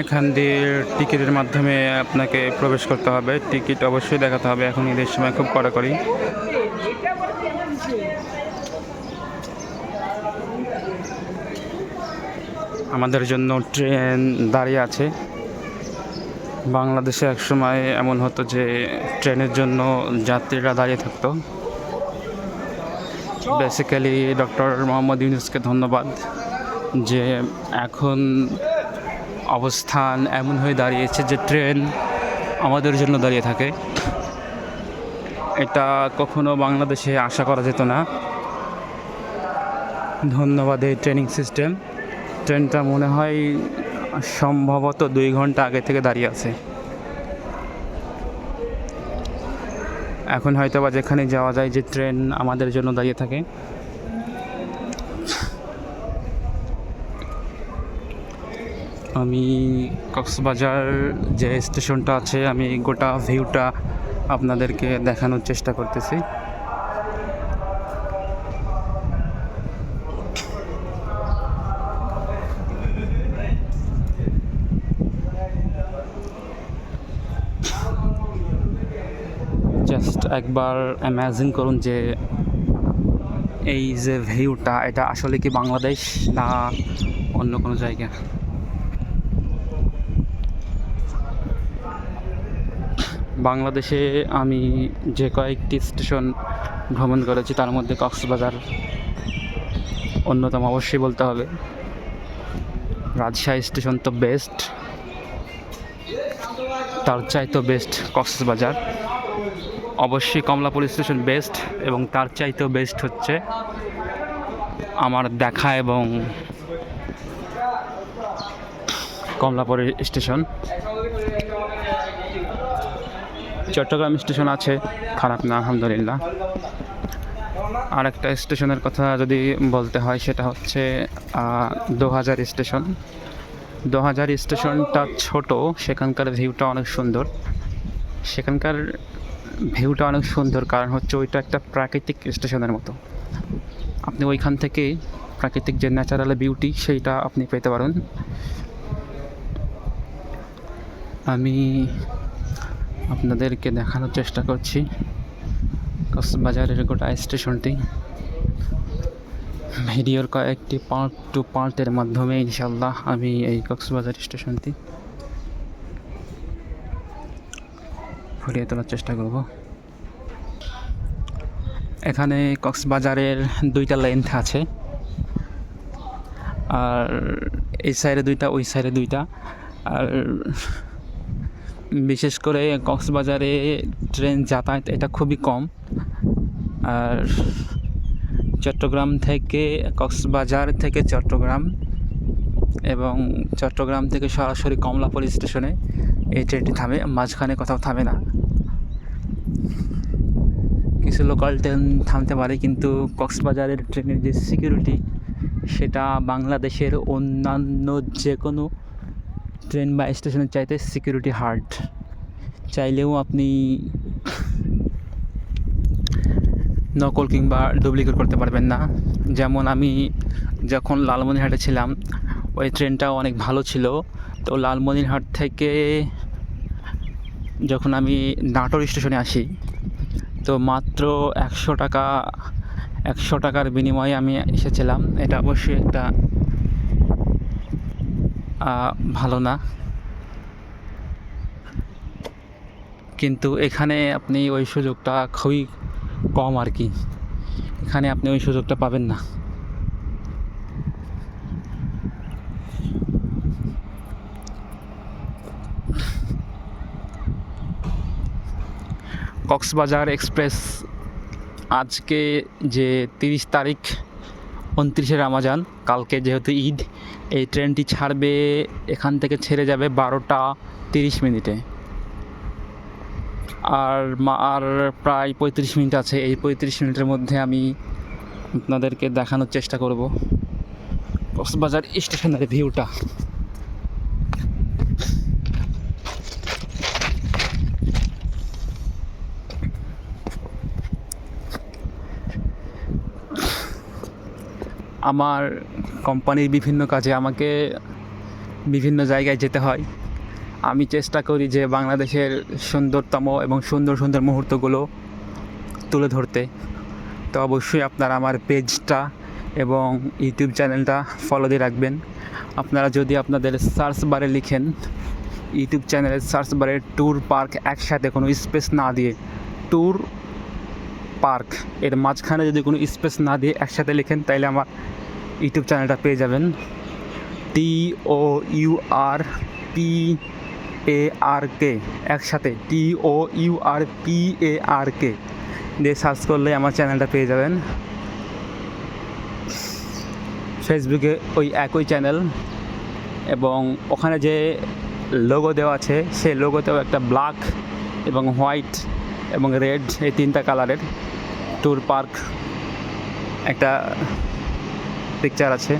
এখান দিয়ে টিকিটের মাধ্যমে আপনাকে প্রবেশ করতে হবে। টিকিট অবশ্যই দেখাতে হবে। এখন ঈদের সময় খুব কড়াকড়ি। আমাদের জন্য ট্রেন দাঁড়িয়ে আছে। বাংলাদেশে এক সময় এমন হতো যে ট্রেনের জন্য যাত্রীরা দাঁড়িয়ে থাকতো। বেসিক্যালি ডক্টর মোহাম্মদ ইউনুসকে ধন্যবাদ যে এখন অবস্থান এমন হয়ে দাঁড়িয়েছে যে ট্রেন আমাদের জন্য দাঁড়িয়ে থাকে। এটা কখনো বাংলাদেশে আশা করা যেত না। ধন্যবাদ এই ট্রেনিং সিস্টেম। ট্রেনটা মনে হয় সম্ভবত দুই ঘণ্টা আগে থেকে দাঁড়িয়ে আছে। এখন হয়তো বা যেখানে যাওয়া যায় যে ট্রেন আমাদের জন্য দাঁড়িয়ে থাকে। আমি কক্সবাজার যে স্টেশনটা আছে, আমি গোটা ভিউটা আপনাদেরকে দেখানোর চেষ্টা করতেছি। একবার ইম্যাজিন করুন যে এই যে ভিউটা এটা আসলে কি বাংলাদেশ না অন্য কোনো জায়গা? বাংলাদেশে আমি যে কয়েকটি স্টেশন ভ্রমণ করেছি, তার মধ্যে কক্সবাজার অন্যতম অবশ্যই বলতে হবে। রাজশাহী স্টেশন তো বেস্ট তার চাই তো বেস্ট কক্সবাজার। অবশ্যই কমলাপুর স্টেশন বেস্ট এবং তার চাইতেও বেস্ট হচ্ছে আমার দেখা এবং কমলাপুর স্টেশন। চট্টগ্রাম স্টেশন আছে, খারাপ না, আলহামদুলিল্লাহ। আর একটা স্টেশনের কথা যদি বলতে হয়, সেটা হচ্ছে দোহাজার স্টেশন। দোহাজার স্টেশনটা ছোট, সেখানকার ভিউটা অনেক সুন্দর। সেখানকার ভিউটা অনেক সুন্দর, কারণ হচ্ছে ওইটা একটা প্রাকৃতিক স্টেশনের মতো। আপনি ওইখান থেকে প্রাকৃতিক যে ন্যাচারাল বিউটি, সেইটা আপনি পেতে পারেন। আমি আপনাদেরকে দেখানোর চেষ্টা করছি কক্সবাজারের গোটা স্টেশনটি। ভিডিওর কয়েকটি পার্ট টু পার্টের মাধ্যমে ইনশাল্লাহ আমি এই কক্সবাজার স্টেশনটি ফুরিয়ে তোলার চেষ্টা করব। এখানে কক্সবাজারের দুইটা লেন্থ আছে। আর এই সাইডে দুইটা, ওই সাইডে দুইটা। আর বিশেষ করে কক্সবাজারে ট্রেন যাতায়াত এটা খুবই কম। আর চট্টগ্রাম থেকে কক্সবাজার থেকে চট্টগ্রাম এবং চট্টগ্রাম থেকে সরাসরি কমলাপুর স্টেশনে এই ট্রেনটি থামে, মাঝখানে কোথাও থামে না। কিছু লোকাল ট্রেন থামতে পারে, কিন্তু কক্সবাজারের ট্রেনের যে সিকিউরিটি সেটা বাংলাদেশের অন্যান্য যে কোনো ট্রেন বা স্টেশনের চাইতে সিকিউরিটি হার্ড চাইলেও আপনি নকল কিংবা ডুপ্লিকেট করতে পারবেন না। যেমন আমি যখন লালমনিরহাটে ছিলাম, ওই ট্রেনটাও অনেক ভালো ছিল। তো লালমনিরহাট থেকে যখন আমি নাটোর স্টেশনে আসি তো মাত্র একশো টাকা, একশো টাকার বিনিময়ে আমি এসেছিলাম। এটা অবশ্যই একটা ভালো না। কিন্তু এখানে আপনি ওই সুযোগটা খুবই কম আর কি। এখানে আপনি ওই সুযোগটা পাবেন না। কক্সবাজার এক্সপ্রেস। আজকে যে তিরিশ তারিখ, উনত্রিশে রামাজান, কালকে যেহেতু ঈদ, এই ট্রেনটি ছাড়বে, এখান থেকে ছেড়ে যাবে বারোটা তিরিশ মিনিটে। আর আর প্রায় পঁয়ত্রিশ মিনিট আছে। এই পঁয়ত্রিশ মিনিটের মধ্যে আমি আপনাদেরকে দেখানোর চেষ্টা করব। কক্সবাজার স্টেশনের ভিউটা। আমার কোম্পানির বিভিন্ন কাজে আমাকে বিভিন্ন জায়গায় যেতে হয়। আমি চেষ্টা করি যে বাংলাদেশের সুন্দরতম এবং সুন্দর সুন্দর মুহূর্তগুলো তুলে ধরতে। তো অবশ্যই আপনারা আমার পেজটা এবং ইউটিউব চ্যানেলটা ফলো দিয়ে রাখবেন। আপনারা যদি আপনাদের সার্চ বারে লিখেন, ইউটিউব চ্যানেলের সার্চ বারে ট্যুর পার্ক একসাথে কোনো স্পেস না দিয়ে ট্যুর পার্ক। এর মাঝখানে যদি কোনো স্পেস না দিয়ে একসাথে লেখেন তাহলে আমার ইউটিউব চ্যানেলটা পেয়ে যাবেন। টি ও ইউ আর পি এ আর কে একসাথে। টি ও ইউ আর পি এ আর কে দিয়ে সার্চ করলে আমার চ্যানেলটা পেয়ে যাবেন। ফেসবুকে ওই একই চ্যানেল এবং ওখানে যে লোগো দেওয়া আছে, সেই লোগোতেও একটা ব্ল্যাক এবং হোয়াইট এবং রেড এই তিনটা কালারের ট্যুর পার্ক একটা পিকচার আছে।